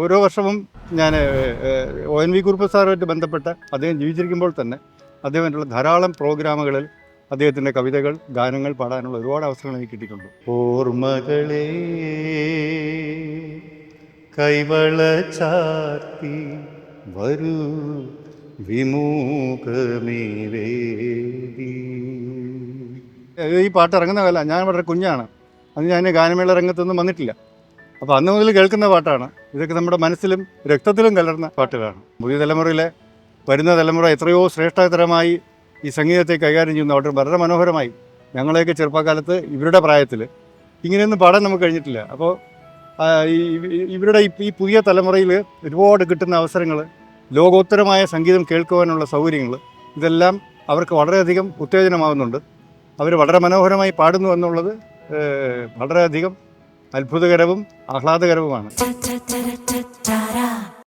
ഓരോ വർഷവും ഞാൻ ഒ എൻ വി കുറുപ്പ് സാറുമായിട്ട് ബന്ധപ്പെട്ട അദ്ദേഹം ജീവിച്ചിരിക്കുമ്പോൾ തന്നെ അദ്ദേഹത്തിനുള്ള ധാരാളം പ്രോഗ്രാമുകളിൽ അദ്ദേഹത്തിന്റെ കവിതകൾ ഗാനങ്ങൾ പാടാനുള്ള ഒരുപാട് അവസരങ്ങൾ എനിക്ക് കിട്ടിയിട്ടുണ്ട്. ഓർമ്മകളെ കൈവള ചാർത്തി വരൂ വിമുഖമേ ഈ പാട്ട് ഇറങ്ങുന്ന കാലം ഞാൻ വളരെ കുഞ്ഞാണ്. അന്ന് ഞാൻ ഗാനമേള രംഗത്തൊന്നും വന്നിട്ടില്ല. അപ്പോൾ അന്ന് മുതൽ കേൾക്കുന്ന പാട്ടാണ്. ഇതൊക്കെ നമ്മുടെ മനസ്സിലും രക്തത്തിലും കലർന്ന പാട്ടുകളാണ്. പുതിയ തലമുറയിലെ വരുന്ന തലമുറ എത്രയോ ശ്രേഷ്ഠതരമായി ഈ സംഗീതത്തെ കൈകാര്യം ചെയ്യുന്ന അവിടെ വളരെ മനോഹരമായി ഞങ്ങളെയൊക്കെ ചെറുപ്പക്കാലത്ത് ഇവരുടെ പ്രായത്തിൽ ഇങ്ങനെയൊന്നും പാടാൻ നമുക്ക് കഴിഞ്ഞിട്ടില്ല. അപ്പോൾ ഇവരുടെ ഈ- പുതിയ തലമുറയിൽ ഒരുപാട് കിട്ടുന്ന അവസരങ്ങൾ ലോകോത്തരമായ സംഗീതം കേൾക്കുവാനുള്ള സൗകര്യങ്ങൾ ഇതെല്ലാം അവർക്ക് വളരെയധികം ഉത്തേജനമാകുന്നുണ്ട് അവർ വളരെ മനോഹരമായി പാടുന്നു എന്നുള്ളത് വളരെയധികം അത്ഭുതകരവും ആഹ്ലാദകരവുമാണ്